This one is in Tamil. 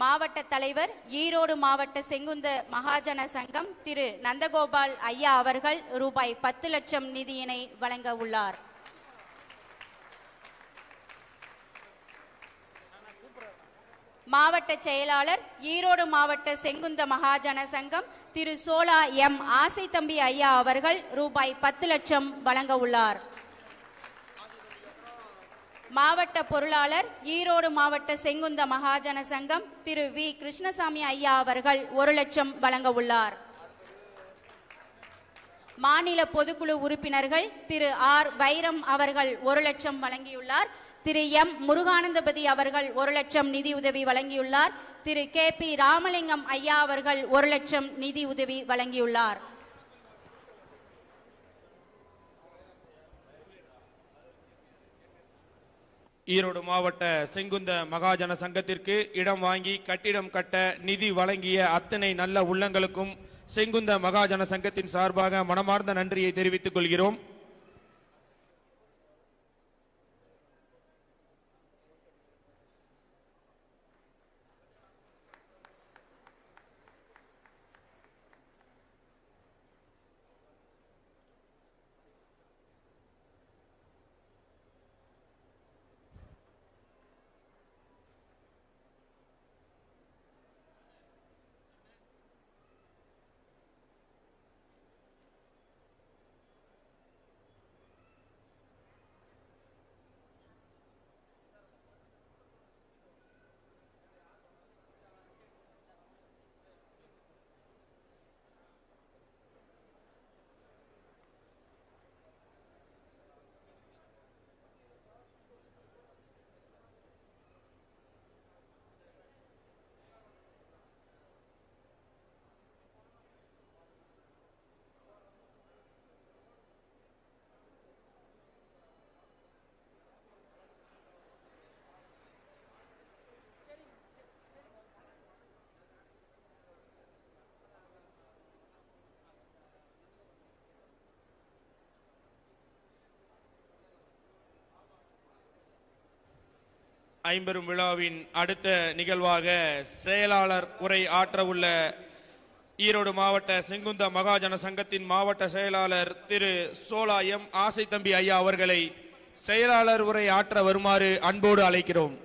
மாவட்ட தலைவர் ஈரோடு மாவட்ட செங்குந்த மகாஜன சங்கம் திரு நந்தகோபால் ஐயா அவர்கள் ரூபாய் பத்து லட்சம் நிதியினை வழங்க உள்ளார். மாவட்ட செயலாளர் ஈரோடு மாவட்ட செங்குந்த மகாஜன சங்கம் திரு சோலா எம் ஆசை தம்பி ஐயா அவர்கள் ரூபாய் பத்து லட்சம் வழங்க உள்ளார். மாவட்ட பொருளாளர் ஈரோடு மாவட்ட செங்குந்த மகாஜன சங்கம் திரு வி. கிருஷ்ணசாமி ஐயா அவர்கள் ஒரு லட்சம் வழங்க உள்ளார். மாநில பொதுக்குழு உறுப்பினர்கள் திரு ஆர். வைரம் அவர்கள் ஒரு லட்சம் வழங்கியுள்ளார். திரு எம். முருகானந்தபதி அவர்கள் ஒரு லட்சம் நிதி உதவி வழங்கியுள்ளார். திரு கே. பி. ராமலிங்கம் ஐயா அவர்கள் ஒரு லட்சம் நிதி உதவி வழங்கியுள்ளார். ஈரோடு மாவட்ட செங்குந்த மகாஜன சங்கத்திற்கு இடம் வாங்கி கட்டிடம் கட்ட நிதி வழங்கிய அத்தனை நல்ல உள்ளங்களுக்கும் செங்குந்த மகாஜன சங்கத்தின் சார்பாக மனமார்ந்த நன்றியை தெரிவித்துக் கொள்கிறோம். ஐம்பெரும் விழாவின் அடுத்த நிகழ்வாக செயலாளர் உரை ஆற்ற உள்ள ஈரோடு மாவட்ட செங்குந்த மகாஜன சங்கத்தின் மாவட்ட செயலாளர் திரு சோலா எம் ஆசை தம்பி ஐயா அவர்களை செயலாளர் உரை ஆற்ற வருமாறு அன்போடு அழைக்கிறோம்.